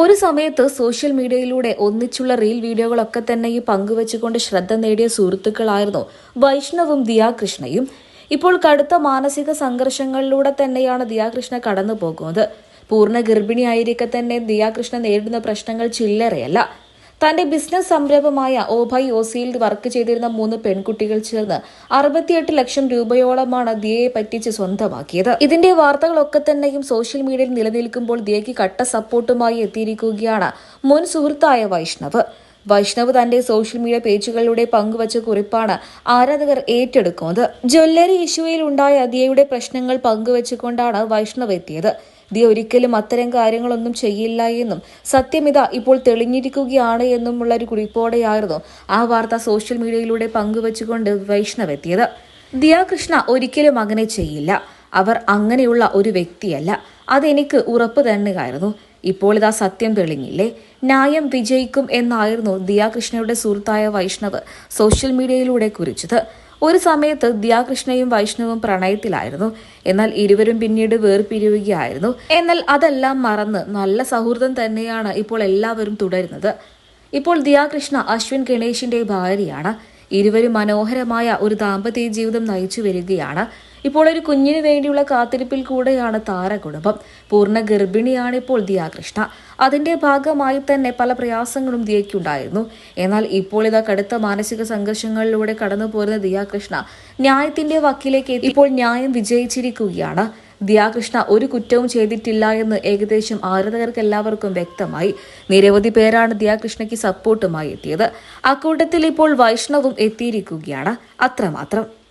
ഒരു സമയത്ത് സോഷ്യൽ മീഡിയയിലൂടെ ഒന്നിച്ചുള്ള റീൽ വീഡിയോകളൊക്കെ തന്നെ ഈ പങ്കുവച്ചുകൊണ്ട് ശ്രദ്ധ നേടിയ സുഹൃത്തുക്കളായിരുന്നു വൈഷ്ണവും ദിയാകൃഷ്ണയും. ഇപ്പോൾ കടുത്ത മാനസിക സംഘർഷങ്ങളിലൂടെ തന്നെയാണ് ദിയാകൃഷ്ണ കടന്നു പോകുന്നത് പൂർണ ഗർഭിണിയായിരിക്കെ തന്നെ ദിയാകൃഷ്ണ നേരിടുന്ന പ്രശ്നങ്ങൾ ചില്ലറയല്ല. തന്റെ ബിസിനസ് സംരംഭമായ ഓഭൈ ഓസിയിൽ വർക്ക് ചെയ്തിരുന്ന മൂന്ന് പെൺകുട്ടികൾ ചേർന്ന് അറുപത്തിയെട്ട് ലക്ഷം രൂപയോളമാണ് ദിയയെ പറ്റിച്ച് സ്വന്തമാക്കിയത്. ഇതിന്റെ വാർത്തകളൊക്കെ തന്നെയും സോഷ്യൽ മീഡിയയിൽ നിലനിൽക്കുമ്പോൾ ദിയയ്ക്ക് കട്ട സപ്പോർട്ടുമായി എത്തിയിരിക്കുകയാണ് മുൻ സുഹൃത്തായ വൈഷ്ണവ്. വൈഷ്ണവ് തന്റെ സോഷ്യൽ മീഡിയ പേജുകളിലൂടെ പങ്കുവച്ച കുറിപ്പാണ് ആരാധകർ ഏറ്റെടുക്കുന്നത്. ജ്വല്ലറി ഇഷ്യൂയിൽ ഉണ്ടായ ദിയയുടെ പ്രശ്നങ്ങൾ പങ്കുവച്ചുകൊണ്ടാണ് വൈഷ്ണവ് എത്തിയത്. ദിയ ഒരിക്കലും അത്തരം കാര്യങ്ങളൊന്നും ചെയ്യില്ല എന്നും സത്യമിത ഇപ്പോൾ തെളിഞ്ഞിരിക്കുകയാണ് എന്നുമുള്ള ഒരു കുറിപ്പോടെയായിരുന്നു ആ വാർത്ത സോഷ്യൽ മീഡിയയിലൂടെ പങ്കുവച്ചുകൊണ്ട് വൈഷ്ണവ് എത്തിയത്. ദിയ കൃഷ്ണ ഒരിക്കലും അങ്ങനെ ചെയ്യില്ല. അവർ അങ്ങനെയുള്ള ഒരു വ്യക്തിയല്ല. അതെനിക്ക് ഉറപ്പ് തന്നെയായിരുന്നു ഇപ്പോൾ ഇതാ സത്യം തെളിഞ്ഞില്ലേ? ന്യായം വിജയിക്കും എന്നായിരുന്നു ദിയാകൃഷ്ണയുടെ സുഹൃത്തായ വൈഷ്ണവ് സോഷ്യൽ മീഡിയയിലൂടെ കുറിച്ചത്. ഒരു സമയത്ത് ദിയാകൃഷ്ണയും വൈഷ്ണവും പ്രണയത്തിലായിരുന്നു. എന്നാൽ ഇരുവരും പിന്നീട് വേർപിരിയുകയായിരുന്നു. എന്നാൽ അതെല്ലാം മറന്ന് നല്ല സൗഹൃദം തന്നെയാണ് ഇപ്പോൾ എല്ലാവരും തുടരുന്നത്. ഇപ്പോൾ ദിയാകൃഷ്ണ അശ്വിൻ ഗണേഷിന്റെ ഭാര്യയാണ്. ഇരുവരും മനോഹരമായ ഒരു ദാമ്പത്യ ജീവിതം നയിച്ചു വരികയാണ്. ഇപ്പോൾ ഒരു കുഞ്ഞിനു വേണ്ടിയുള്ള കാത്തിരിപ്പിൽ കൂടെയാണ് താരകുടുംബം പൂർണ ഗർഭിണിയാണ് ഇപ്പോൾ ദിയാകൃഷ്ണ. അതിന്റെ ഭാഗമായി തന്നെ പല പ്രയാസങ്ങളും ദിയയ്ക്കുണ്ടായിരുന്നു. എന്നാൽ ഇപ്പോൾ ഇതാ കടുത്ത മാനസിക സംഘർഷങ്ങളിലൂടെ കടന്നു പോരുന്ന ദിയാകൃഷ്ണ ന്യായത്തിന്റെ വക്കിലേക്ക് ഇപ്പോൾ ന്യായം വിജയിച്ചിരിക്കുകയാണ്. ദിയാകൃഷ്ണ ഒരു കുറ്റവും ചെയ്തിട്ടില്ല എന്ന് ഏകദേശം ആരാധകർക്ക് എല്ലാവർക്കും വ്യക്തമായി. നിരവധി പേരാണ് ദിയാകൃഷ്ണയ്ക്ക് സപ്പോർട്ടുമായി എത്തിയത്. അക്കൂട്ടത്തിൽ ഇപ്പോൾ വൈഷ്ണവും എത്തിയിരിക്കുകയാണ്. അത്രമാത്രം.